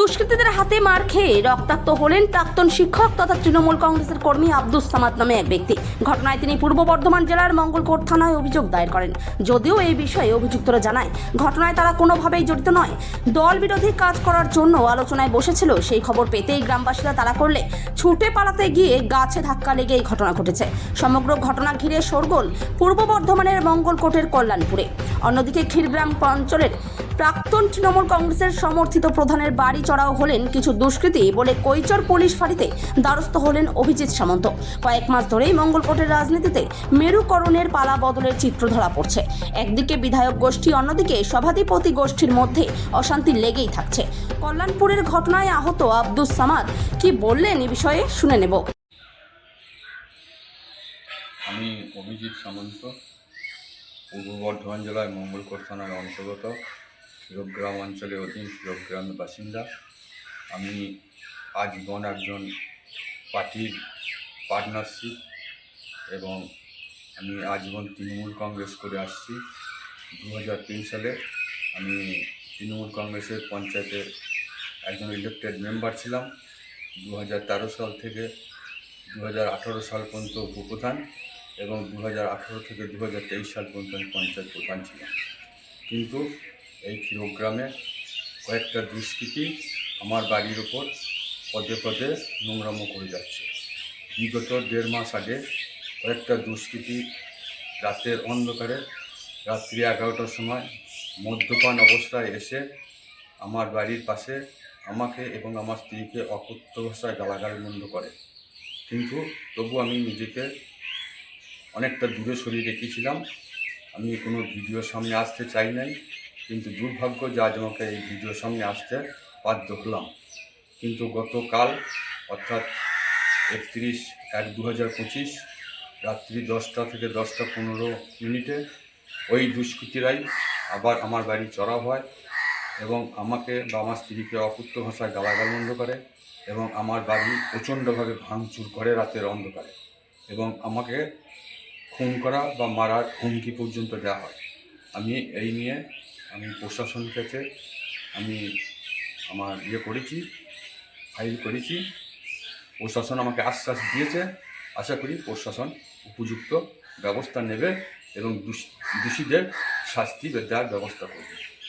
দুষ্কৃতীদের হাতে মার খেয়ে রক্তাক্ত হলেন প্রাক্তন শিক্ষক তথা তৃণমূল কংগ্রেসের কর্মী আব্দুস সামাদ নামে এক ব্যক্তি। ঘটনায় তিনি পূর্ব বর্ধমান জেলার মঙ্গলকোট থানায় অভিযোগ দায়ের করেন। যদিও এই বিষয়ে অভিযুক্তরা জানায়, ঘটনায় তারা কোনোভাবেই জড়িত নয়। দল বিরোধী কাজ করার জন্য আলোচনায় বসেছিল, সেই খবর পেতেই গ্রামবাসীরা তারা করলে ছুটে পালাতে গিয়ে গাছে ধাক্কা লেগে এই ঘটনা ঘটেছে। সমগ্র ঘটনা ঘিরে শোরগোল পূর্ব বর্ধমানের মঙ্গলকোটের কল্যাণপুরে। অন্যদিকে ক্ষীরগ্রাম অঞ্চলের প্রাক্তন তৃণমূল কংগ্রেসের সমর্থিত প্রধানের বাড়ি চড়াও হলেন কিছু দুষ্কৃতী বলে কৈচর পুলিশ ফাঁড়িতে দ্বারস্থ হলেন অভিজিৎ সামন্ত। কয়েক মাস ধরেই মঙ্গলকোটের রাজনীতিতে মেরুকরণের পালা বদলের চিত্র ধরা পড়ছে। একদিকে বিধায়ক গোষ্ঠী, অন্যদিকে সভাধিপতি গোষ্ঠীর মধ্যে অশান্তি লেগেই থাকছে। কল্যাণপুরের ঘটনায় আহত আব্দুস সামাদ, কি বললেন এ বিষয়ে শুনে নেব। আমি অভিজিৎ সামন্ত, পূর্ব বর্ধমান জেলায় মঙ্গলকোট থানার অন্তর্গত। ক্ষীরগ্রাম অঞ্চলের অধীন ক্ষীরগ্রামের বাসিন্দা। আমি আজীবন একজন পার্টির পার্টনারশিপ এবং আমি আজীবন তৃণমূল কংগ্রেস করে আসছি। দু হাজার তিন সালে আমি তৃণমূল কংগ্রেসের পঞ্চায়েতের একজন ইলেক্টেড মেম্বার ছিলাম। দু হাজার তেরো সাল থেকে দু হাজার আঠারো সাল পর্যন্ত উপপ্রধান এবং দু হাজার আঠারো থেকে দু হাজার তেইশ সাল পর্যন্ত আমি পঞ্চায়েত প্রধান ছিলাম। কিন্তু এই ক্ষীরগ্রামে কয়েকটা দুষ্কৃতি আমার বাড়ির ওপর পদে পদে নোংরামো করে যাচ্ছে। বিগত দেড় মাস আগে কয়েকটা দুষ্কৃতি রাতের অন্ধকারে রাত্রি এগারোটার সময় মদ্যপান অবস্থায় এসে আমার বাড়ির পাশে আমাকে এবং আমার স্ত্রীকে অকথ্য ভাষায় গালাগাল মন্দ করে। কিন্তু তবু আমি নিজেকে অনেকটা দূরে সরিয়ে রেখেছিলাম। আমি কোনো ভিডিওর সামনে আসতে চাই নাই। কিন্তু দুর্ভাগ্য যে আজ আমাকে এই ভিডিওর সামনে আসতে বাধ্য হলাম। কিন্তু গতকাল, অর্থাৎ একত্রিশ এক দু হাজার পঁচিশ, রাত্রি দশটা থেকে দশটা পনেরো মিনিটে, ওই দুষ্কৃতীরাই আবার আমার বাড়ি চড়াও হয় এবং আমাকে বা আমার স্ত্রীকে অপুত্র ভাষায় গালাগাল বন্ধ করে এবং আমার বাড়ি প্রচণ্ডভাবে ভাঙচুর করে রাতের অন্ধকারে এবং আমাকে খুন করা বা মারার হুমকি পর্যন্ত দেওয়া হয়। আমি এই নিয়ে আমি প্রশাসন থেকে আমি আমার ইয়ে করেছি ফাইল করেছি। প্রশাসন আমাকে আশ্বাস দিয়েছে। আশা করি প্রশাসন উপযুক্ত ব্যবস্থা নেবে এবং দোষ- দোষীদের শাস্তি দেওয়ার ব্যবস্থা করবে।